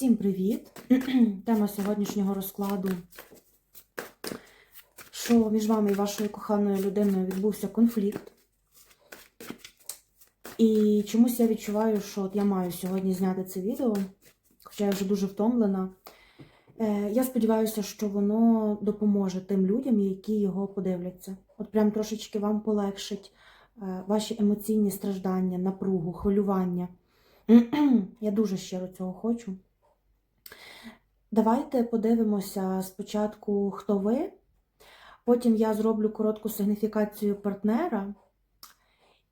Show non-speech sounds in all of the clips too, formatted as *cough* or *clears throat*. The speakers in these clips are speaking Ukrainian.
Всім привіт! *clears throat* Тема сьогоднішнього розкладу, що між вами і вашою коханою людиною відбувся конфлікт. І чомусь я відчуваю, що от я маю сьогодні зняти це відео, хоча я вже дуже втомлена. Е, Я сподіваюся, що воно допоможе тим людям, які його подивляться. От прям трошечки вам полегшить е, ваші емоційні страждання, напругу, хвилювання. *clears throat* Я дуже щиро цього хочу. Давайте подивимося спочатку, хто ви. Потім я зроблю коротку сигніфікацію партнера.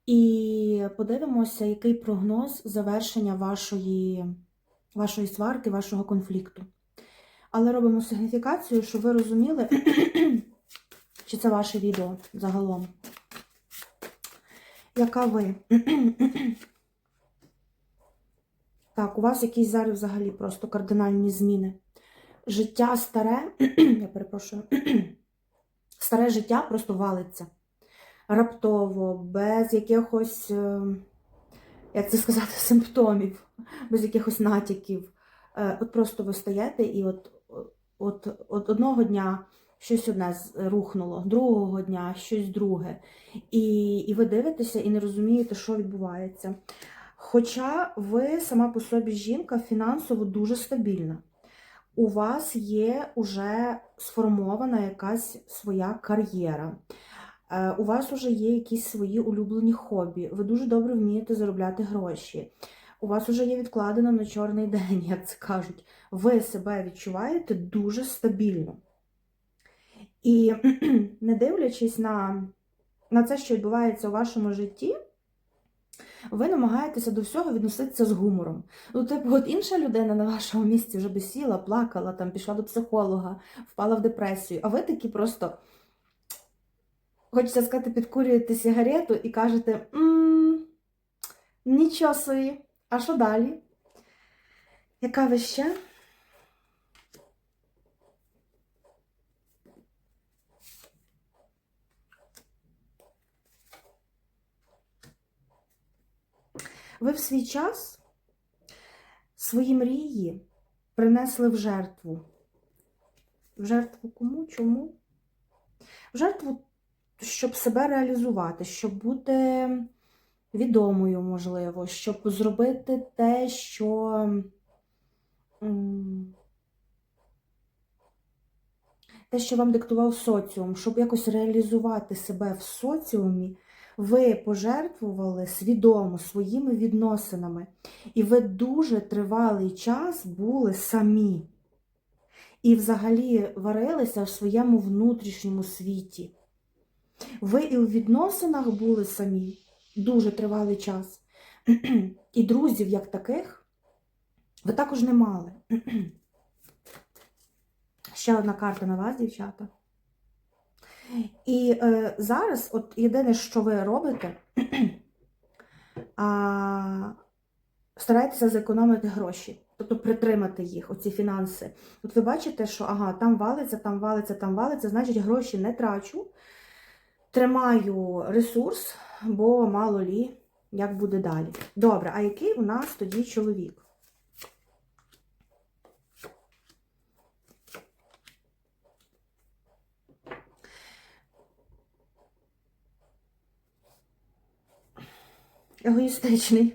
І подивимося, який прогноз завершення вашої, вашої сварки, вашого конфлікту. Але робимо сигніфікацію, щоб ви розуміли, чи це ваше відео загалом. Яка ви? Так, у вас якісь зараз взагалі просто кардинальні зміни. Життя старе, *clears throat* я перепрошую, *clears throat* старе життя просто валиться. Раптово, без якихось, е, як це сказати, *laughs* симптомів, без якихось натяків. Е, От просто ви стаєте і от, от, от одного дня щось одне рухнуло, другого дня щось друге. І, і ви дивитеся і не розумієте, що відбувається. Хоча ви сама по собі жінка фінансово дуже стабільна. У вас є уже сформована якась своя кар'єра. Е, У вас вже є якісь свої улюблені хобі. Ви дуже добре вмієте заробляти гроші. У вас вже є відкладено на чорний день, як це кажуть. Ви себе відчуваєте дуже стабільно. І не дивлячись на, на це, що відбувається у вашому житті, ви намагаєтеся до всього відноситися з гумором. Ну, типу, от інша людина на вашому місці вже би сіла, плакала, там, пішла до психолога, впала в депресію, а ви такі просто, хочеться сказати, підкурюєте сигарету і кажете, «М, нічого собі, а що далі? Яка ви ще? Ви в свій час свої мрії принесли в жертву. В жертву кому? Чому? В жертву, щоб себе реалізувати, щоб бути відомою, можливо, щоб зробити те, що. Те, що вам диктував соціум, щоб якось реалізувати себе в соціумі, ви пожертвували свідомо своїми відносинами, і ви дуже тривалий час були самі. І взагалі варилися в своєму внутрішньому світі. Ви і у відносинах були самі дуже тривалий час. І друзів, як таких, ви також не мали. Ще одна карта на вас, дівчата. І е, зараз, от єдине, що ви робите, *clears throat* а, стараєтеся зекономити гроші, тобто притримати їх, оці фінанси. От ви бачите, що ага, там валиться, там валиться, там валиться, значить гроші не трачу, тримаю ресурс, бо мало лі, як буде далі. Добре, а який у нас тоді чоловік? Егоїстичний.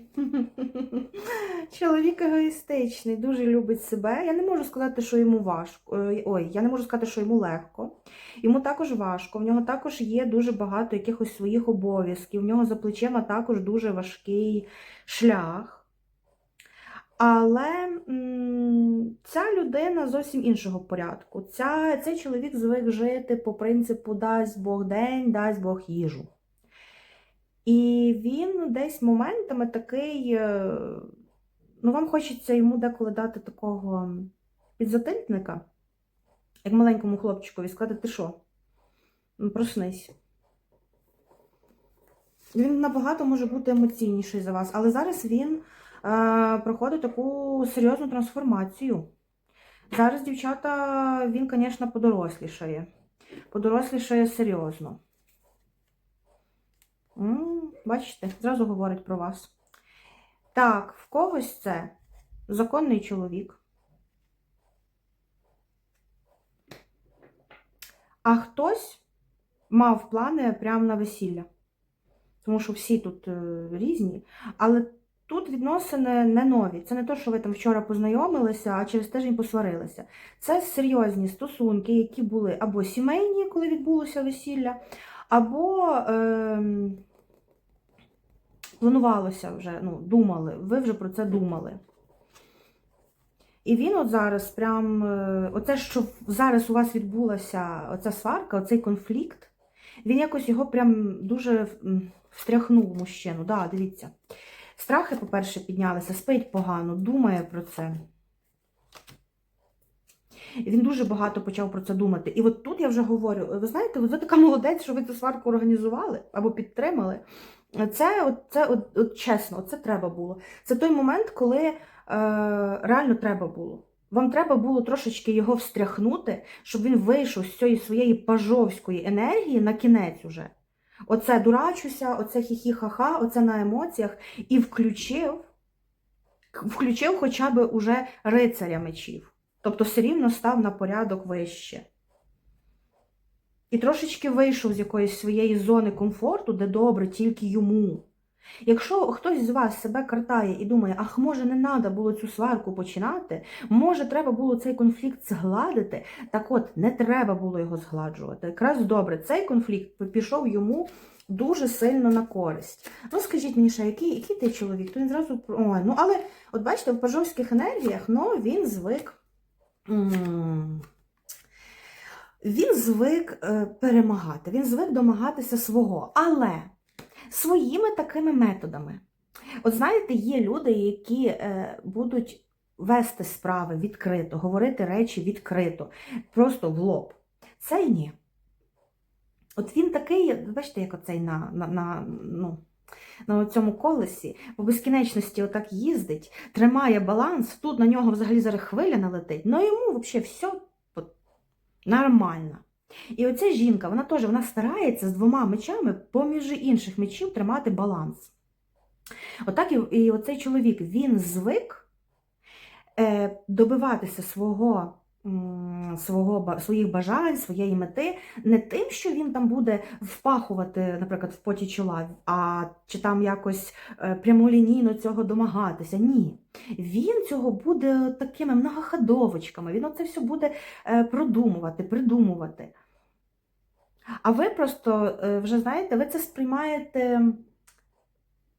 Чоловік егоїстичний, дуже любить себе. Я не можу сказати, що йому важко. Е, Ой, я не можу сказати, що йому легко. Йому також важко. В нього також є дуже багато якихось своїх обов'язків. В нього за плечима також дуже важкий шлях. Але ця людина зовсім іншого порядку. Ця, цей чоловік звик жити по принципу дасть Бог день, дасть Бог їжу. І він десь моментами такий, е, ну, вам хочеться йому деколи дати такого підзатильника, як маленькому хлопчикові, сказати, ти що? Ну, Проснись. Він набагато може бути емоційніший за вас, але зараз він е, проходить таку серйозну трансформацію. Зараз, дівчата, він, звісно, подорослішає. Подорослішає серйозно. М, Бачите, зразу говорить про вас. Так, в когось це законний чоловік. А хтось мав плани прямо на весілля. Тому що всі тут е, різні. Але тут відносини не нові. Це не те, що ви там вчора познайомилися, а через тиждень посварилися. Це серйозні стосунки, які були або сімейні, коли відбулося весілля, або. Е планувалося вже, ну, думали, ви вже про це думали. І він от зараз прям, е, оце, що зараз у вас відбулася оця сварка, оцей конфлікт, він якось його прям дуже встряхнув мужчину. Да, дивіться. Страхи, по-перше, піднялися, спить погано, думає про це. І Він дуже багато почав про це думати. І от тут я вже говорю: ви знаєте, ви така молодець, що ви цю сварку організували або підтримали. Це, от, це от, от чесно, це треба було. Це той момент, коли е, реально треба було. Вам треба було трошечки його встряхнути, щоб він вийшов з цієї своєї пажовської енергії на кінець уже. Оце дурачуся, оце хі-хі-ха-ха, оце на емоціях, і включив, включив хоча б уже рицаря мечів. Тобто все рівно став на порядок вище. І трошечки вийшов з якоїсь своєї зони комфорту, де добре тільки йому. Якщо хтось з вас себе картає і думає, ах, може, не треба було цю сварку починати, може, треба було цей конфлікт згладити, так от, не треба було його згладжувати. Якраз добре, цей конфлікт пішов йому дуже сильно на користь. Ну, скажіть мені ще, який, який ти чоловік? То він зразу. Ой, ну, але, от бачите, в пажовських енергіях, ну, він звик. Він звик е, перемагати, він звик домагатися свого. Але своїми такими методами. От знаєте, є люди, які е, будуть вести справи відкрито, говорити речі відкрито, просто в лоб. Цей ні. От він такий, бачите, як оцей на, на, на, ну, на цьому колесі, по безкінечності отак їздить, тримає баланс, тут на нього взагалі зараз хвиля налетить, ну йому взагалі все нормально. І оця жінка, вона теж вона старається з двома мечами, поміж інших мечів, тримати баланс. Отак і, і оцей чоловік він звик е, добиватися свого, свого, своїх бажань, своєї мети, не тим, що він там буде впахувати, наприклад, в поті чола, а чи там якось е, прямолінійно цього домагатися. Ні. Він цього буде такими многоходовочками, він оце все буде е, продумувати, придумувати. А ви просто е, вже знаєте, ви це сприймаєте.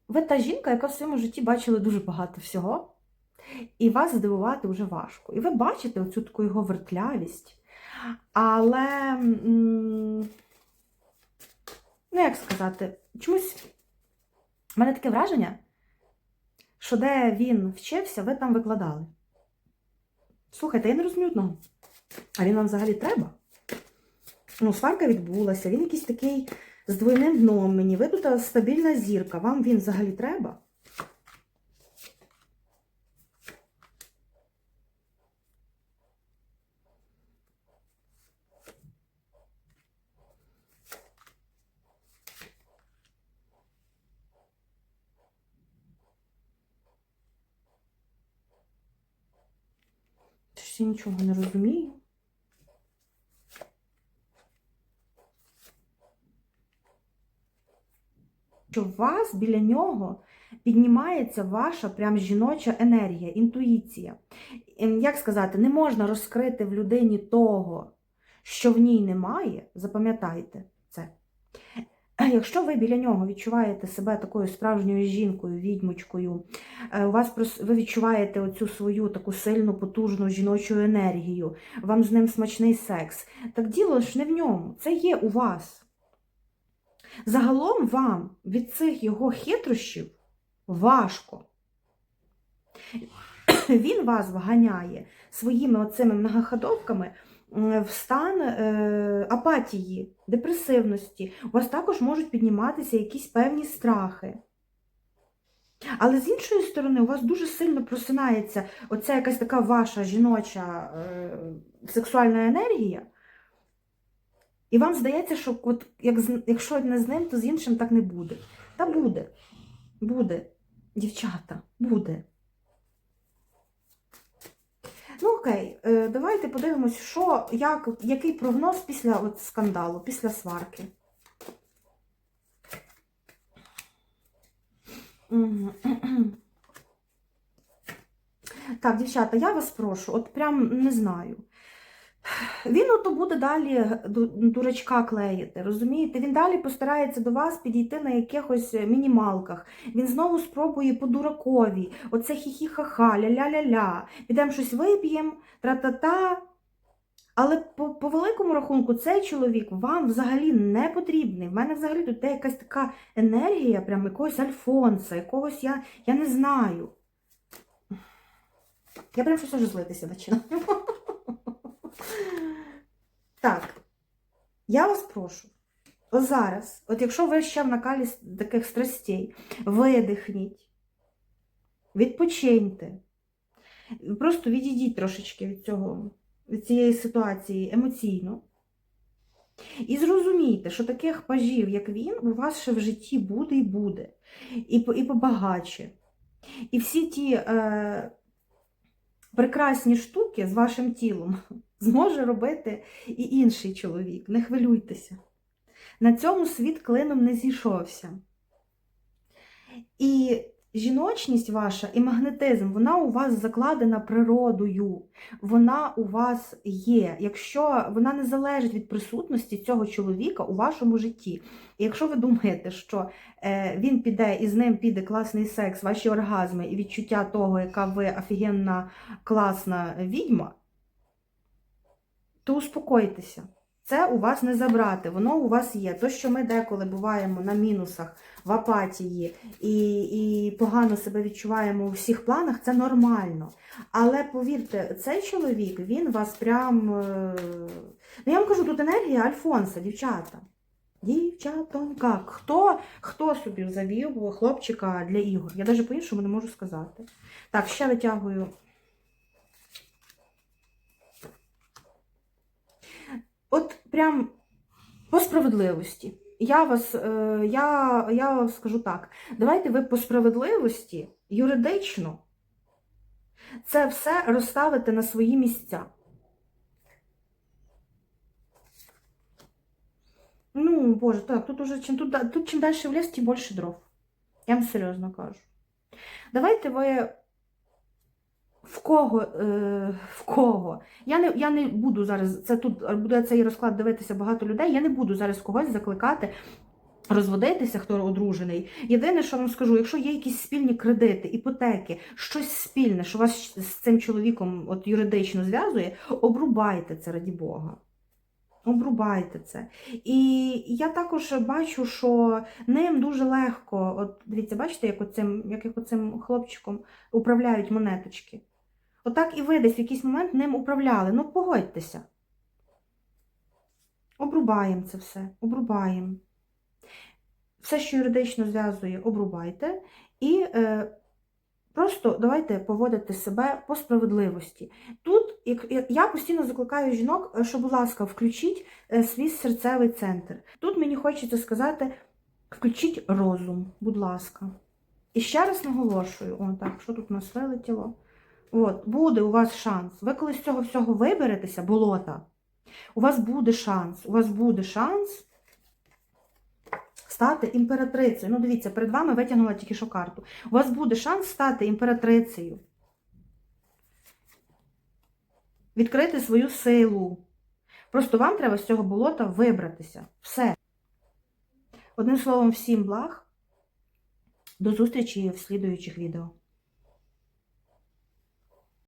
Ви та жінка, яка в своєму житті бачила дуже багато всього, і вас здивувати вже важко. І ви бачите оцю таку його вертлявість. Але, ну як сказати, чомусь в мене таке враження, що де він вчився, ви там викладали. Слухайте, я не розумію одного. А він вам взагалі треба? Ну, сварка відбулася, він якийсь такий з двойним дном мені. Ви тут стабільна зірка, вам він взагалі треба? Щось нічого не розумію. що у вас біля нього піднімається ваша прям жіноча енергія, інтуїція. Ем, Як сказати, не можна розкрити в людині того, що в ній немає, запам'ятайте це. Якщо ви біля нього відчуваєте себе такою справжньою жінкою, відьмочкою, е, у вас ви відчуваєте оцю свою таку сильну, потужну жіночу енергію, вам з ним смачний секс, так діло ж не в ньому, це є у вас. Загалом вам від цих його хитрощів важко. Він вас вганяє своїми оцими многоходовками в стан е, апатії, депресивності. У вас також можуть підніматися якісь певні страхи. Але з іншої сторони, у вас дуже сильно просинається оця якась така ваша жіноча е, сексуальна енергія. І вам здається, що от, як, якщо не з ним, то з іншим так не буде. Та буде. Буде. Дівчата, буде. Ну, окей, е, давайте подивимось, що, як, який прогноз після от скандалу, після сварки. *clears throat* Так, дівчата, я вас прошу, от прям не знаю. Він ото буде далі ду- дурачка клеїти, розумієте? Він далі постарається до вас підійти на якихось мінімалках. Він знову спробує по дуракові. Оце хі-хі-ха-ха, ля-ля-ля-ля. Підемо щось вип'ємо, тра-та-та. Але по, по великому рахунку цей чоловік вам взагалі не потрібний. В мене взагалі тут є якась така енергія, прям якогось Альфонса, якогось я, я не знаю. Я прям щось уже злитися починаю. Так, я вас прошу, зараз, от якщо ви ще в накалі таких страстей, видихніть, відпочиньте, просто відійдіть трошечки від цього, від цієї ситуації емоційно. І зрозумійте, що таких пажів, як він, у вас ще в житті буде і буде, і, і побагаче. І всі ті е, прекрасні штуки з вашим тілом зможе робити і інший чоловік. Не хвилюйтеся. На цьому світ клином не зійшовся. І жіночність ваша і магнетизм, вона у вас закладена природою. Вона у вас є. Якщо вона не залежить від присутності цього чоловіка у вашому житті. І якщо ви думаєте, що е, він піде і з ним піде класний секс, ваші оргазми і відчуття того, яка ви офігенна, класна відьма, то успокойтеся. Це у вас не забрати, воно у вас є. То, що ми деколи буваємо на мінусах, в апатії і, і погано себе відчуваємо у всіх планах, це нормально. Але повірте, цей чоловік, він вас прям. е, Ну, я вам кажу, тут енергія Альфонса, дівчата. Дівчатонька. Хто, хто собі завів хлопчика для ігор? Я навіть по-іншому не можу сказати. Так, ще витягую. От прям по справедливості. Я вас, е, я, я скажу так: давайте ви по справедливості юридично це все розставите на свої місця. Ну, боже, так, тут уже чим, тут, тут чим далі в ліс, тим більше дров. Я вам серйозно кажу. Давайте ви в кого, е, в кого. Я не, я не буду зараз, це тут буде цей розклад дивитися багато людей, я не буду зараз когось закликати розводитися, хто одружений. Єдине, що вам скажу, якщо є якісь спільні кредити, іпотеки, щось спільне, що вас з цим чоловіком от юридично зв'язує, обрубайте це раді Бога. Обрубайте це. І я також бачу, що ним дуже легко, от дивіться, бачите, як оцим, як, оцим хлопчиком управляють монеточки. Отак і ви десь в якийсь момент ним управляли. Ну, погодьтеся. Обрубаємо це все, обрубаємо. Все, що юридично зв'язує, обрубайте. І е, просто давайте поводити себе по справедливості. Тут я постійно закликаю жінок, е, що, будь ласка, включіть е, свій серцевий центр. Тут мені хочеться сказати, включіть розум, будь ласка. І ще раз наголошую, о, так, що тут у нас вилетіло? От, буде у вас шанс. Ви коли з цього всього виберетеся, болота, у вас буде шанс, у вас буде шанс стати імператрицею. Ну, дивіться, перед вами витягнула тільки що карту. У вас буде шанс стати імператрицею. Відкрити свою силу. Просто вам треба з цього болота вибратися. Все. Одним словом, всім благ. До зустрічі в слідуючих відео.